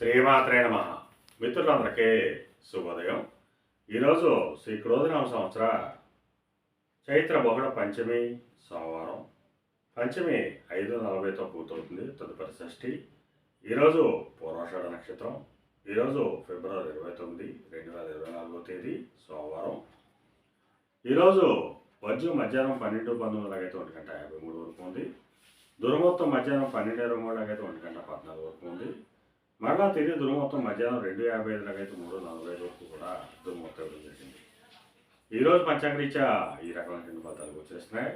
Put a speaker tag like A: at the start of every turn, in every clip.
A: శ్రీమాత్రే నమ. మిత్రులందరికీ శుభోదయం. ఈరోజు శ్రీ క్రోధనామ సంవత్సర చైత్ర బహుళ పంచమి సోమవారం. పంచమి ఐదు నలభైతో పూర్తవుతుంది తదుపరి షష్ఠి. ఈరోజు పూర్వాషాఢ నక్షత్రం. ఈరోజు ఫిబ్రవరి ఇరవై తొమ్మిది రెండు వేల ఇరవై నాలుగో తేదీ సోమవారం. ఈరోజు వజ్రం మధ్యాహ్నం పన్నెండు పంతొమ్మిది అయితే ఒంటి గంట యాభై మూడు వరకు ఉంది. దుర్మొత్తం మధ్యాహ్నం పన్నెండు ఇరవై మూడు అయితే ఒంటి గంట పద్నాలుగు వరకు ఉంది. మరలా తిరిగి దుర్మొత్తం మధ్యాహ్నం రెండు యాభై ఐదు లాగైతే మూడు నలభై ఐదు వరకు కూడా దుర్మొత్తం ఇవ్వడం జరిగింది. ఈరోజు పంచాంగరీత్యా ఈ రకమైన పదాలు వచ్చేస్తున్నాయి.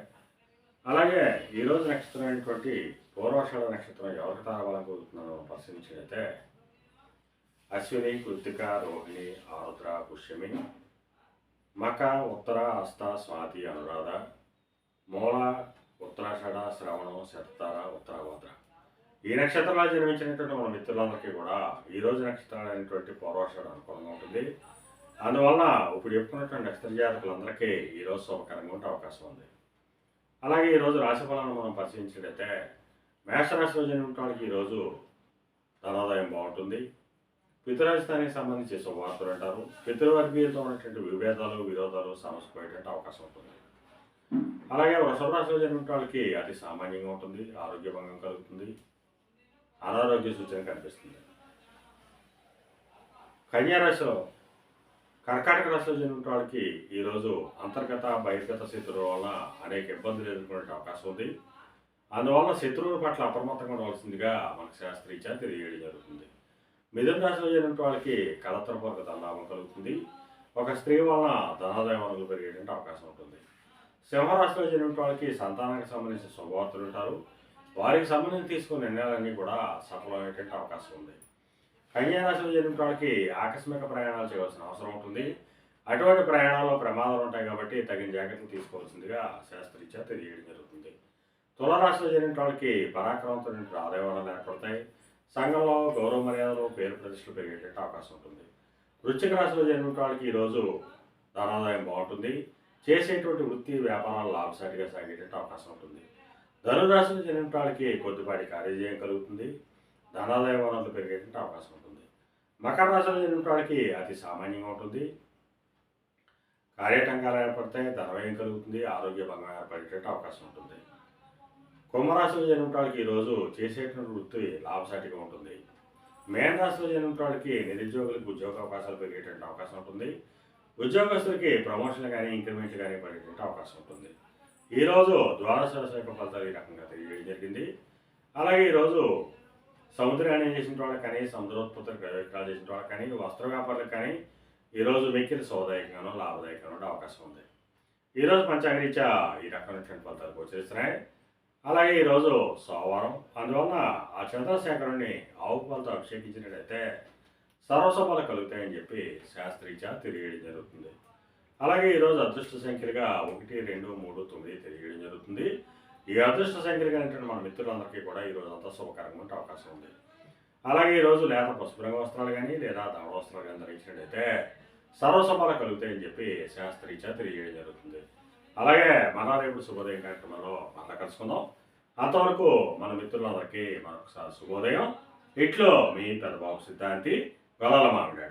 A: అలాగే ఈరోజు నక్షత్రమైనటువంటి పూర్వాషాఢ నక్షత్రం ఎవరికి తారబలం కోరుతున్నారో పరిశీలించినట్లయితే అశ్విని కృత్తిక రోహిణి ఆరుద్ర పుష్యమి మక ఉత్తర హస్త స్వాతి అనురాధ మూల ఉత్తరాషాఢ శ్రవణం శతార ఉత్తరాభద్ర. ఈ నక్షత్రాలు జన్మించినటువంటి మన మిత్రులందరికీ కూడా ఈ రోజు నక్షత్రాలు అనేటువంటి పూర్వాషాఢ అనుకూలంగా ఉంటుంది. అందువలన ఇప్పుడు చెప్పుకున్నటువంటి నక్షత్ర జాతకులందరికీ ఈరోజు శుభకరంగా ఉండే అవకాశం ఉంది. అలాగే ఈరోజు రాశి ఫలాలను మనం పరిశీలించినట్లయితే మేషరాశిలో జన్మించిన వాళ్ళకి ఈరోజు ధనాదాయం బాగుంటుంది. పితరాజధానికి సంబంధించి శుభవార్తలు అంటారు. పితృవర్గీయులతో ఉన్నటువంటి విభేదాలు విరోధాలు సమస్య పోయేటువంటి అవకాశం ఉంటుంది. అలాగే వృషభ రాశిలో జన్మించిన వాళ్ళకి అతి సామాన్యంగా ఉంటుంది. ఆరోగ్య భంగం కలుగుతుంది. అనారోగ్య సూచన కనిపిస్తుంది. కన్యారాశిలో కర్కాటక రాశిలో జరిగిన వాళ్ళకి ఈరోజు అంతర్గత బహిర్గత శత్రువుల వలన అనేక ఇబ్బందులు ఎదుర్కొనే అవకాశం ఉంది. అందువలన శత్రువుల పట్ల అప్రమత్తంగా ఉండవలసిందిగా మనకు శాస్త్రీత్యా తెలియజేయడం జరుగుతుంది. మిథున రాశిలో జరిగిన వాళ్ళకి కలత్రపూర్వక ధనలాభం కలుగుతుంది. ఒక స్త్రీ వలన ధనాదాయ వనరులు పెరిగేటువంటి అవకాశం ఉంటుంది. సింహరాశిలో జరిగిన వాళ్ళకి సంతానానికి సంబంధించిన శుభవార్తలు ఉంటారు. వారికి సంబంధించి తీసుకున్న నిర్ణయాలన్నీ కూడా సఫలమయ్యేటట్టు అవకాశం ఉంది. కన్యారాశిలో జరిగిన వాళ్ళకి ఆకస్మిక ప్రయాణాలు చేయవలసిన అవసరం ఉంటుంది. అటువంటి ప్రయాణాల్లో ప్రమాదాలు ఉంటాయి కాబట్టి తగిన జాగ్రత్తలు తీసుకోవాల్సిందిగా శాస్త్రీత్యా తెలియడం జరుగుతుంది. తులరాశిలో జరిగిన వాళ్ళకి పరాక్రమంతో ఆదాయాలు ఏర్పడతాయి. సంఘంలో గౌరవ మర్యాదలు పేరు ప్రతిష్టలు పెరిగేటట్టు అవకాశం ఉంటుంది. వృశ్చిక రాశిలో జరిగిన వాళ్ళకి ఈరోజు ధనాదాయం బాగుంటుంది. చేసేటువంటి వృత్తి వ్యాపారాలు లాభసాటిగా సాగేటట్టు అవకాశం ఉంటుంది. ధనురాశిని చెందిన వాళ్ళకి కొద్దిపాటి కార్యజయం కలుగుతుంది. ధనాదాయ వనరులు పెరిగేటువంటి అవకాశం ఉంటుంది. మకర రాశిలో చెందిన వాళ్ళకి అతి సామాన్యంగా ఉంటుంది. కార్యటంకాలు ఏర్పడతాయి ధనవ్యయం కలుగుతుంది ఆరోగ్య భంగం ఏర్పడేటట్టు అవకాశం ఉంటుంది. కుంభరాశిలో జన్మించిన వాళ్ళకి ఈరోజు చేసేటువంటి వృత్తి లాభసాటిగా ఉంటుంది. మేన రాశిలో జన్మించిన వాళ్ళకి నిరుద్యోగులకు ఉద్యోగ అవకాశాలు పెరిగేటువంటి అవకాశం ఉంటుంది. ఉద్యోగస్తులకి ప్రమోషన్ కానీ ఇంక్రిమెంట్లు కానీ పడేటువంటి అవకాశం ఉంటుంది. ఈరోజు ద్వాదశ రాశి యొక్క ఫలితాలు ఈ రకంగా తెలియజేయడం జరిగింది. అలాగే ఈరోజు సముద్రయానం చేసిన వాళ్ళకి కానీ సముద్రోత్పత్తులు విక్రయాలు చేసిన వాళ్ళకి కానీ వస్త్ర వ్యాపారులకు కానీ ఈరోజు మిక్కిలి సోదాయకంగానో లాభదాయకంగా ఉండే అవకాశం ఉంది. ఈరోజు పంచాంగరీత్యా ఈ రకమైనటువంటి ఫలితాలు గోచరిస్తున్నాయి. అలాగే ఈరోజు సోమవారం అందువలన ఆ చంద్రశేఖరుణ్ణి ఆవు పాలతో అభిషేకించినట్లయితే సర్వసభలు కలుగుతాయని చెప్పి శాస్త్రీత్యా తెలియజేయడం జరుగుతుంది. అలాగే ఈరోజు అదృష్ట సంఖ్యలుగా ఒకటి రెండు మూడు తొమ్మిది తెలియడం జరుగుతుంది. ఈ అదృష్ట సంఖ్యలుగా ఏంటంటే మన మిత్రులందరికీ కూడా ఈరోజు అంతా శుభకరంగా ఉండే అవకాశం ఉంది. అలాగే ఈరోజు లేత పసుపు రంగు వస్త్రాలు కానీ లేదా దవడ వస్త్రాలు కానీ ధరించినట్లయితే సర్వసభలు కలుగుతాయని చెప్పి శాస్త్రీత్యా తెలియజేయడం జరుగుతుంది. అలాగే మన రేపు శుభోదయం కార్యక్రమంలో మరలా కలుసుకుందాం. అంతవరకు మన మిత్రులందరికీ మరొకసారి శుభోదయం. ఇట్లో మీ పెద్దబాబు సిద్ధాంతి గొలాల మామిడాడు.